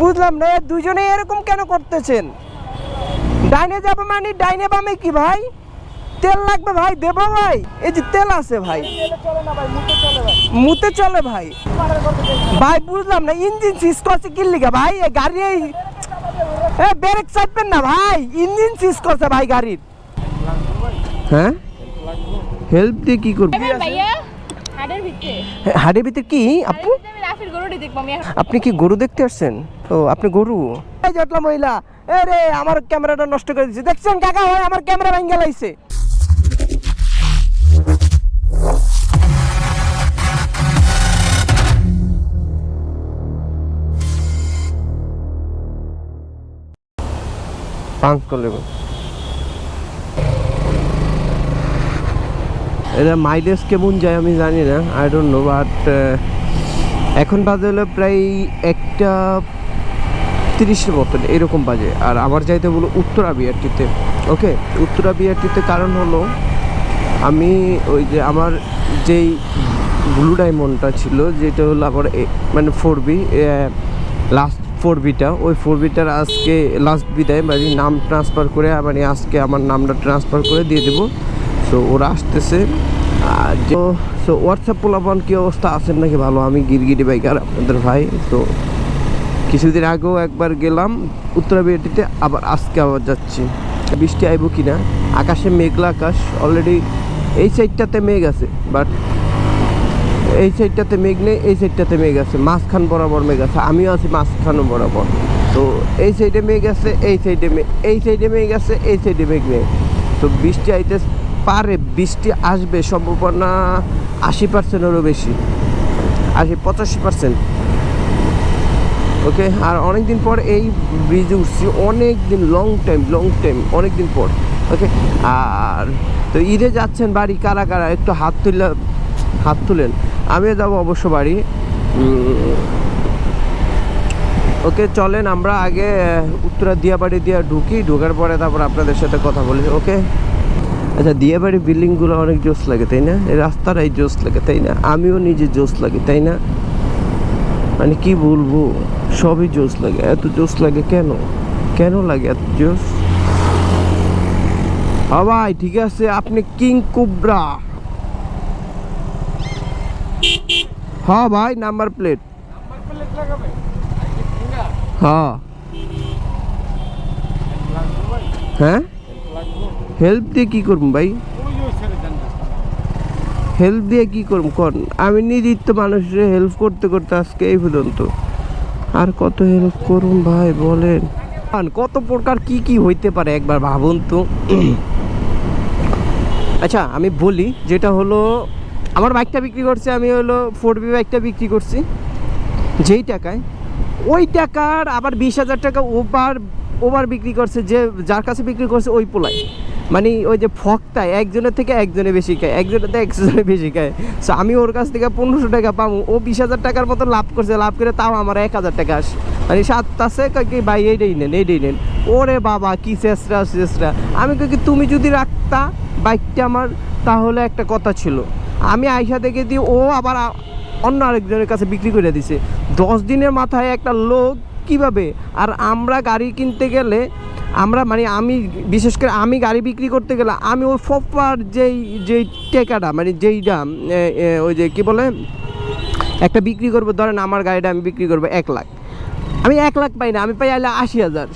বুঝলাম না দুজনে এরকম কেন করতেছেন? ডাইনে যাবে মানে ডাইনে বামে কি ভাই? তেল লাগবে ভাই দেবো ভাই। এই যে তেল আছে ভাই। মুতে চলে ভাই। ভাই বুঝলাম না ইঞ্জিন সিজ করছে কি লিগা ভাই? এই গাড়ি এই ব্রেক চাপবেন না ভাই। ইঞ্জিন সিজ করছে ভাই গাড়ির। হ্যাঁ? হেল্প দিয়ে কি করব? হাড়ের ভিতরে। কি আপু? আপনি কি গরু দেখতে আসছেন? ও আপনি গরু? এই জটলা মহিলা এ রে আমার ক্যামেরাটা নষ্ট করে দিছে দেখছেন কাকা ভাই আমার ক্যামেরা ভেঙে লাইছে। পাঁচ করলে এটা মাইলেজ কেমন যায় আমি জানি না আই ডোন্ট নো বাট এখন বাজে হলো প্রায় একটা তিরিশের মতন, এরকম বাজে। আর আমার যাইতে বলো উত্তরা বিআরটিতে ওকে? উত্তরা বিআরটিতে কারণ হলো, আমি ওই যে আমার যেই ব্লু ডায়মন্ডটা ছিল, যেটা হলো আমার এ- মানে ফোর বি লাস্ট ফোর বিটা ওই ফোর বিটার আজকে লাস্ট বিদায় মানে নাম ট্রান্সফার করে মানে আজকে আমার নামটা ট্রান্সফার করে দিয়ে দেবো। সো ওরা আসতেছে, আর সো হোয়াটসঅ্যাপ পোলাপান কী অবস্থা? আছেন নাকি ভালো? আমি গিরগিরি বাইকার, আপনাদের ভাই, তো কিছুদিন আগেও একবার গেলাম, উত্তরা বিএটিতে আবার আজকে আবার যাচ্ছি। বৃষ্টি আইব কি না আকাশে মেঘলা আকাশ অলরেডি এই সাইডটাতে মেঘ আছে বাট এই সাইডটাতে মেঘ নেই, এই সাইডটাতে মেঘ আছে, মাঝখান বরাবর মেঘ আছে, আমিও আছি মাঝখান বরাবর। তো এই সাইডে মেঘ আছে, এই সাইডে মেঘ এই সাইডে মেঘ আছে, এই সাইডে মেঘ নেই। তো বৃষ্টি আইতে পারে, বৃষ্টি আসবে সম্ভাবনা আশি পার্সেন্টেরও বেশি, আশি পঁচাশি পার্সেন্ট ওকে? আর অনেক দিন পর এই ব্রিজে উঠছি। অনেক দিন লং টাইম লং টাইম অনেক দিন পর, ওকে? আর তো ঈদে যাচ্ছেন বাড়ি কারা কারা? একটু হাত তুলে, হাত তুলেন। আমিও যাব অবশ্য বাড়ি। ওকে, চলেন, আমরা আগে উত্তরা দিয়াবাড়ি দিয়ে ঢুকি। ঢোকার পরে তারপর আপনাদের সাথে কথা বলি, ওকে? আচ্ছা দিয়াবাড়ি বিল্ডিংগুলো অনেক জোস লাগে, তাই না? এই রাস্তাটাই জোস লাগে, তাই না? আমিও নিজে জোস লাগে, তাই না? মানে কি বলব? সবই জোস লাগে। এত জোস লাগে কেন? কেন লাগে এত জোস ভাই, ঠিক আছে, আপনি কিং কুবরা। হ্যাঁ ভাই, নাম্বার প্লেট। হ্যাঁ হ্যাঁ? হেল্প দিয়ে কি করব ভাই? হেল্প দিয়ে কি করব? কর। আমি নিজেই তো মানুষের হেল্প করতে করতে আজকে এই পর্যন্ত। আর কত হেল্প করুন ভাই, বলেন। কত প্রকার কি কি হইতে পারে একবার ভাবুন তো। আচ্ছা আমি বলি, যেটা হলো, আমার বাইকটা বিক্রি করছে, আমি হলো ফোর বি বাইকটা বিক্রি করছি। যেই টাকায়, ওই টাকার আবার বিশ হাজার টাকা ওভার ওভার বিক্রি করছে, যে যার কাছে বিক্রি করছে, ওই পোলাই মানে ওই যে ফকটায় একজনের থেকে একজনে বেশি খায়, একজনের থেকে একজনে বেশি খায়। সো আমি ওর কাছ থেকে পনেরোশো টাকা পাবো। ও বিশ হাজার টাকার মতো লাভ করছে, লাভ করে তাও আমার এক হাজার টাকা আসে। মানে সাত আছে কি, ভাই, এইটাই নেন এইটাই নেন। ওরে বাবা, কি চেষ্টা চেষ্টা। আমি কি, তুমি যদি রাখতা বাইকটা আমার, তাহলে একটা কথা ছিল। আমি আইসা দেখে দিই ও আবার অন্য আরেকজনের কাছে বিক্রি করে দিছে। দশ দিনের মাথায় একটা লোক কীভাবে? আর আমরা গাড়ি কিনতে গেলে আমরা মানে আমি বিশেষ করে আমি গাড়ি বিক্রি করতে গেলে আমি ওই ফপার যেই যেই টেকাটা মানে যেইটা ওই যে কি বলে, একটা বিক্রি করব, ধরেন আমার গাড়িটা আমি বিক্রি করব এক লাখ। আমি এক লাখ পাই না, আমি পাই আলে আশি হাজার।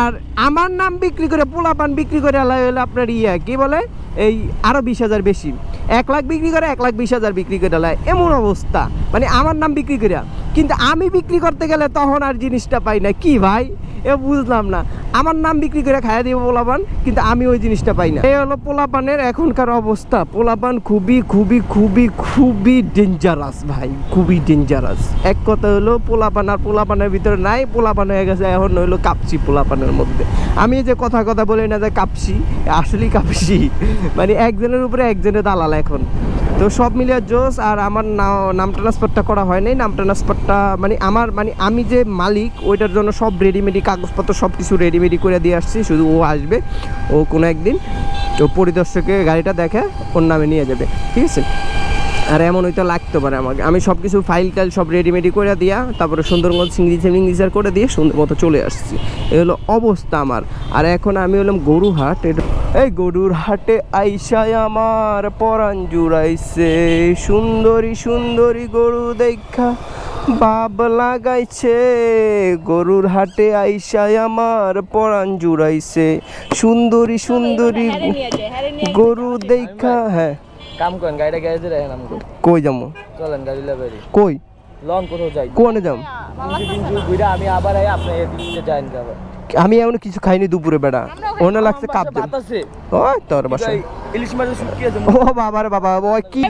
আর আমার নাম বিক্রি করে, পোলাপান বিক্রি করে হলো আপনার ইয়া, কি বলে, এই আরও বিশ হাজার বেশি। এক লাখ বিক্রি করে, এক লাখ বিশ হাজার বিক্রি করে আলাই এমন অবস্থা। মানে আমার নাম বিক্রি করে কিন্তু আমি বিক্রি করতে গেলে তখন আর জিনিসটা পাই না। কি ভাই? এ বুঝলাম না। আমার নাম বিক্রি করে খাইয়া দিব পোলাপান, কিন্তু আমি ওই জিনিসটা পাই না। এই হলো পোলাপানের এখনকার অবস্থা। পোলাপান খুবই খুবই খুবই খুবই ডেঞ্জারাস ভাই, খুবই ডেঞ্জারাস এক কথা হলো পোলাপান আর পোলাপানের ভিতরে নাই, পোলাপান হয়ে গেছে এখন হইল কাপসি পোলাপানের মধ্যে। আমি যে কথা কথা বলি না যে কাপসি, আসলেই কাপসি। মানে একজনের উপরে একজনের দালাল এখন। তো সব মিলিয়ে জোস, আর আমার নাম ট্রান্সফারটা করা হয় নাই নাম ট্রান্সফারটা মানে আমার মানে আমি যে মালিক, ওইটার জন্য সব রেডিমেডি কাগজপত্র সব কিছু রেডিমেডি করে দিয়ে আসছি। শুধু ও আসবে, ও কোনো একদিন, তো পরিদর্শকে গাড়িটা দেখে ওর নামে নিয়ে যাবে। ঠিক আছে? আর এমন হয়তো লাগতে পারে আমাকে। আমি সব কিছু ফাইল টাইল সব রেডিমেডি করে দিয়া তারপরে সুন্দর মতো সিঙ্গিসে মিঙ্গিসার করে দিয়ে সুন্দর মতো চলে আসছি। এ হলো অবস্থা আমার। আর এখন আমি হলাম গরু হাট এটা এই গরুর হাটে আইসায় আমার পরাণ জুড়াইছে সুন্দরী সুন্দরী গরু দেখা বাব লাগাইছে। গরুর হাটে আইসায় আমার পরাণ জুড়াইছে সুন্দরী সুন্দরী যায় হ্যারে নিয়ে গরু দেখা হ্যাঁ। কাম করেন গাড়িটা গ্যারেজে রাখেন আমাকে। কই যাব? চলেন গাড়ি লাগাই কই? লং কোথাও যাই কোনে যাম? ঘুরে আমি আবার আই আপনি এদিকে যাইন যাবেন আমি এমন কিছু খাইনি দুপুরে বেড়া। ওনে লাগছে কাপ ভাত তোর বাসা। ইলিশ মাছের শুকিয়ে ও বাবা রে বাবা ওই কি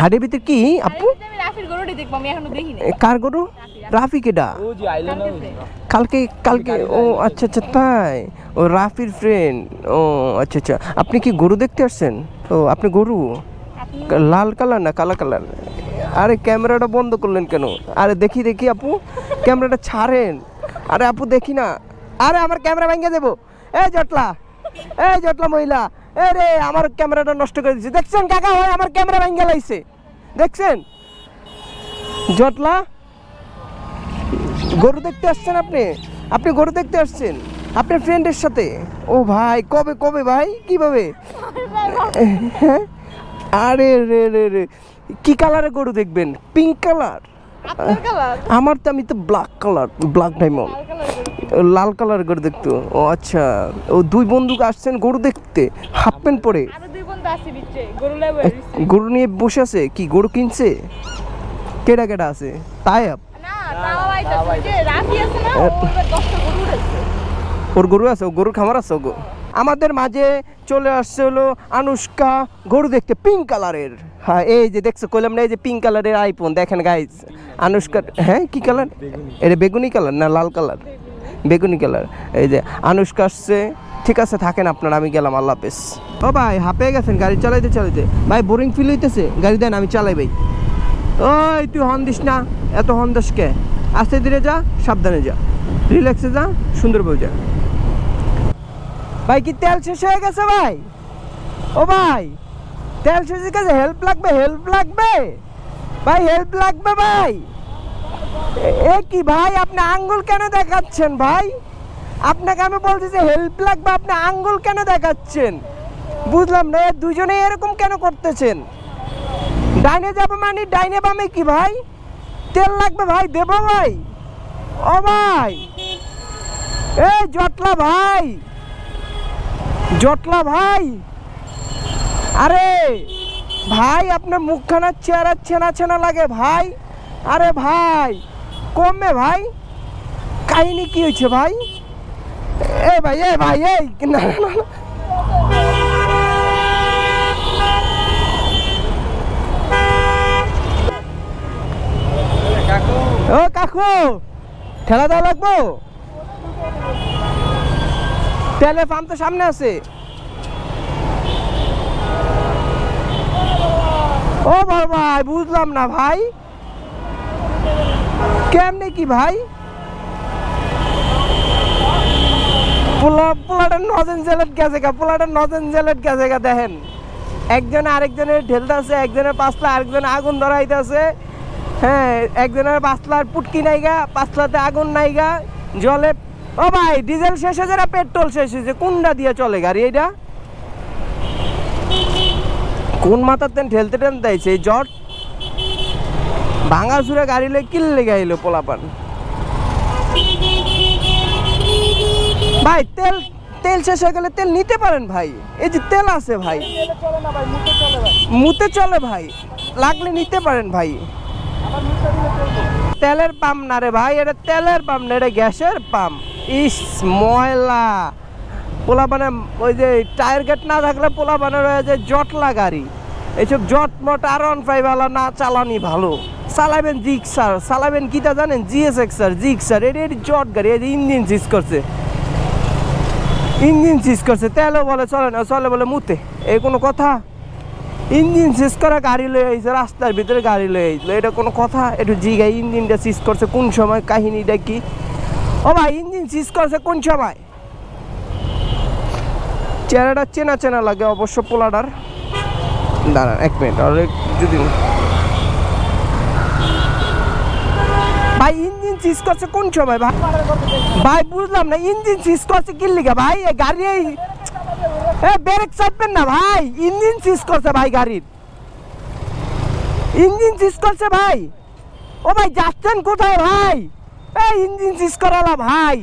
হাটের ভিতরে ভিতর কি আপু? এ, কার গরু? রাফি কেডা? কালকে কালকে ও আচ্ছা আচ্ছা তাই। ও রাফির ফ্রেন্ড ও আচ্ছা আচ্ছা। আপনি কি গরু দেখতে আসছেন? ও আপনি গরু? লাল কালার না কালা কালার? আরে ক্যামেরাটা বন্ধ করলেন কেন? আরে দেখি দেখি আপু। ক্যামেরাটা ছাড়েন। আরে আপু দেখি না। আরে আমার ক্যামেরা ভেঙে দেবো। এই জটলা। এই জটলা মহিলা এ রে, আমার ক্যামেরাটা নষ্ট করে দিচ্ছে দেখছেন কাকা হয় আমার ক্যামেরা ভেঙে লাইছে। দেখছেন? জটলা, গরু দেখতে আসছেন আপনি? আপনি গরু দেখতে আসছেন? আপনার ফ্রেন্ডের সাথে? ও ভাই, কবে কবে ভাই? কীভাবে? হ্যাঁ? আরে রে রে রে। কি কালারের গরু দেখবেন? পিঙ্ক কালার আমার তো আমি তো ব্ল্যাক কালার ব্ল্যাক ডায়মন্ড লাল কালার গরু দেখতো। ও আচ্ছা ও দুই বন্ধু আসছেন গরু দেখতে হাফ প্যান্ট পরে। গরু নিয়ে বসে আছে? কি গরু কিনছে? কেডা কেডা আছে? তাই আপ? ওর গরু আছে ও গরুর খামার আছে ও আমাদের মাঝে চলে আসছে হলো আনুষ্কা গরু দেখতে পিঙ্ক কালারের হ্যাঁ এই যে দেখছ কইলাম না এই যে পিঙ্ক কালারের আইফোন দেখেন গাইজ আনুষ্কা হ্যাঁ কি কালার এটা বেগুনি কালার না লাল কালার বেগুনি কালার এই যে আনুষ্কা আসছে ঠিক আছে থাকেন আপনারা আমি গেলাম আল্লাহ হাফেজ। ও ভাই হাঁপে গেছেন গাড়ি চালাইতে চালাইতে। ভাই বোরিং ফিল হইতেছে গাড়ি দেন আমি চালাই ভাই। ওই তুই হর্ন দিস না এত হন দিস কে? আস্তে ধীরে যা সাবধানে যা। রিল্যাক্সে যা সুন্দরভাবে যা। ভাই, কি তেল শেষ হয়ে গেছে ভাই? ও ভাই, তেল শেষ হয়ে গেছে হেল্প লাগবে হেল্প লাগবে? ভাই হেল্প লাগবে ভাই। এ- কি ভাই, আপনি আঙ্গুল কেন দেখাচ্ছেন ভাই? আপনাকে আমি বলছি যে হেল্প লাগবে, আপনি আঙ্গুল কেন দেখাচ্ছেন? বুঝলাম না দুজনে এরকম কেন করতেছেন? ডাইনে যাবে মানে ডাইনে বামে কি ভাই? তেল লাগবে ভাই, দেবো ভাই। ও ভাই এই জটলা ভাই। জটলা ভাই। আরে, ভাই, আপনার মুখখানা চেহারা চেনা চেনা লাগে ভাই। আরে ভাই, কমবে ভাই। কাহিনি কি হয়েছে ভাই? এ ভাই এ ভাই, এই। ও কাকু ঠেলা দেওয়া লাগবো? তেলের পাম্প তো সামনে আছে। ও ভাই ভাই বুঝলাম না ভাই। কেমনে কি ভাই? পোলা পোলাটা নজেন জেলেট গেছে গা পোলাটা নজেন জেলেট গেছে গা, দেখেন। একজন আরেকজনের ঢেলতেছে একজনের পাঁচলা, আরেকজন আগুন ধরাইতেছে হ্যাঁ একজনের পাঁচলার পুটকি নাইগা পাঁচলাতে আগুন নাইগা জলে ও ভাই, ডিজেল শেষ হয়েছে না পেট্রোল শেষ হয়েছে। কোনটা দিয়ে চলে গাড়ি এটা কোন মাথার তেন ঠেলতে টেলতে আইছে এই জট? ভাঙা চুরে গাড়ি লই কিল্লে গাইলো পোলাপান। ভাই, তেল তেল শেষ হয়ে গেলে তেল নিতে পারেন ভাই। এই যে তেল আছে ভাই। মুতে চলে ভাই। লাগলে নিতে পারেন ভাই। তেলের পাম্প না রে ভাই, এটা তেলের পাম্প না, এটা গ্যাসের পাম্প। ইস, ময়লা। পোলা মানে ওই যে টায়ার গেট না থাকলে পোলা মানে রয়েছে জটলা গাড়ি। এইসব জট মট আর ওয়ান ফাইভ আলা না চালানি ভালো। চালাবেন জিক্সার চালাবেন কিটা জানেন? জিএস এক্সার জিক্সার এটা এটি জট গাড়ি, এই যে ইঞ্জিন সিজ করছে। ইঞ্জিন সিজ করছে। তেলও বলে চলে না, চলে বলে মুতে। এই কোনো কথা? ইঞ্জিন সিজ করা গাড়ি লয়ে আইছে, রাস্তার ভিতরে গাড়ি লয়ে আইছিল এটা কোনো কথা? একটু জিগাই ইঞ্জিনটা সিজ করছে। কোন সময় কাহিনীটা কি? ও ভাই, ইঞ্জিন সিজ করছে কোন সময়? চেহারাটা চেনা চেনা লাগে অবশ্য পোলাডার। দাঁড়ান এক মিনিট, আর যদি ভাই, ইঞ্জিন সিজ করছে কোন সময়, ভাই? ভাই, বুঝলাম না, ইঞ্জিন সিজ করছে কি লিখা ভাই গাড়ি এই ব্রেক চাপবেন না, ভাই, ইঞ্জিন সিজ করছে ভাই গাড়ির। ইঞ্জিন সিজ করছে ভাই। ও ভাই, যাচ্ছেন কোথায়, ভাই? এই ইঞ্জিন সিজ করালা ভাই